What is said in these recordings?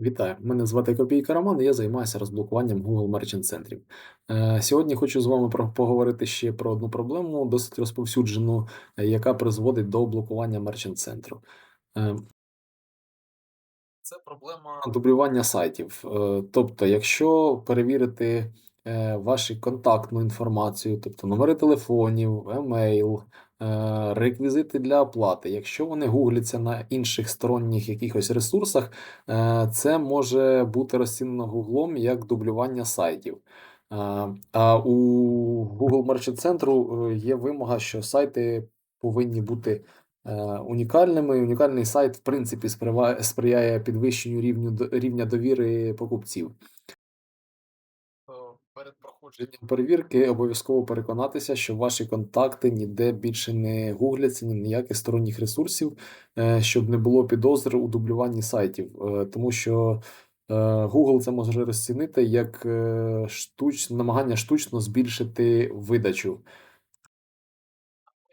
Вітаю, мене звати Копійка Роман, і я займаюся розблокуванням Google Merchant центрів. Сьогодні хочу з вами про поговорити ще про одну проблему, досить розповсюджену, е, яка призводить до блокування Merchant центру. Це проблема дублювання сайтів. Е, Тобто, якщо перевірити вашу контактну інформацію, тобто номери телефонів, емейл, е, реквізити для оплати, якщо вони гугляться на інших сторонніх якихось ресурсах, е, це може бути розцінено Гуглом як дублювання сайтів. А, у Google Merchant е, є вимога, що сайти повинні бути е, унікальними. Унікальний сайт, в принципі, сприяє підвищенню рівню рівня довіри покупців. Е, Перед проходженням перевірки обов'язково переконатися, що ваші контакти ніде більше не гугляться, ні ніяких сторонніх ресурсів, е, щоб не було підозр у дублюванні сайтів. Е, Тому що Google це може розцінити як штуч... намагання штучно збільшити видачу.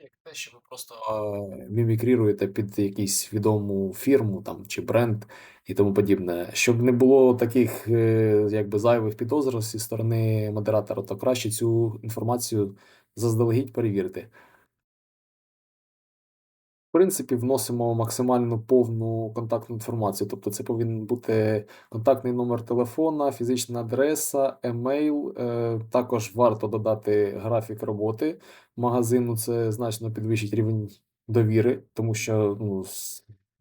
Як те, що ви просто е, мімікріруєте під якусь відому фірму там, чи бренд і тому подібне. Щоб не було таких е, якби зайвих підозр зі сторони модератора, то краще цю інформацію заздалегідь перевірити. Принципі, вносимо максимально повну контактну інформацію. Тобто, це повинен бути контактний номер телефона, фізична адреса, емейл. Е, Також варто додати графік роботи магазину. Це значно підвищить рівень довіри, тому що ну,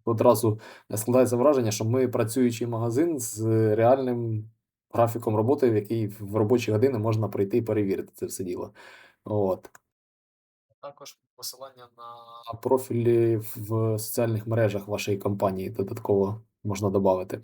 одразу складається враження, що ми працюючий магазин з реальним графіком роботи, в який в робочі години можна прийти і перевірити це все діло. От. Також посилання на профілі в соціальних мережах вашої компанії додатково можна додати.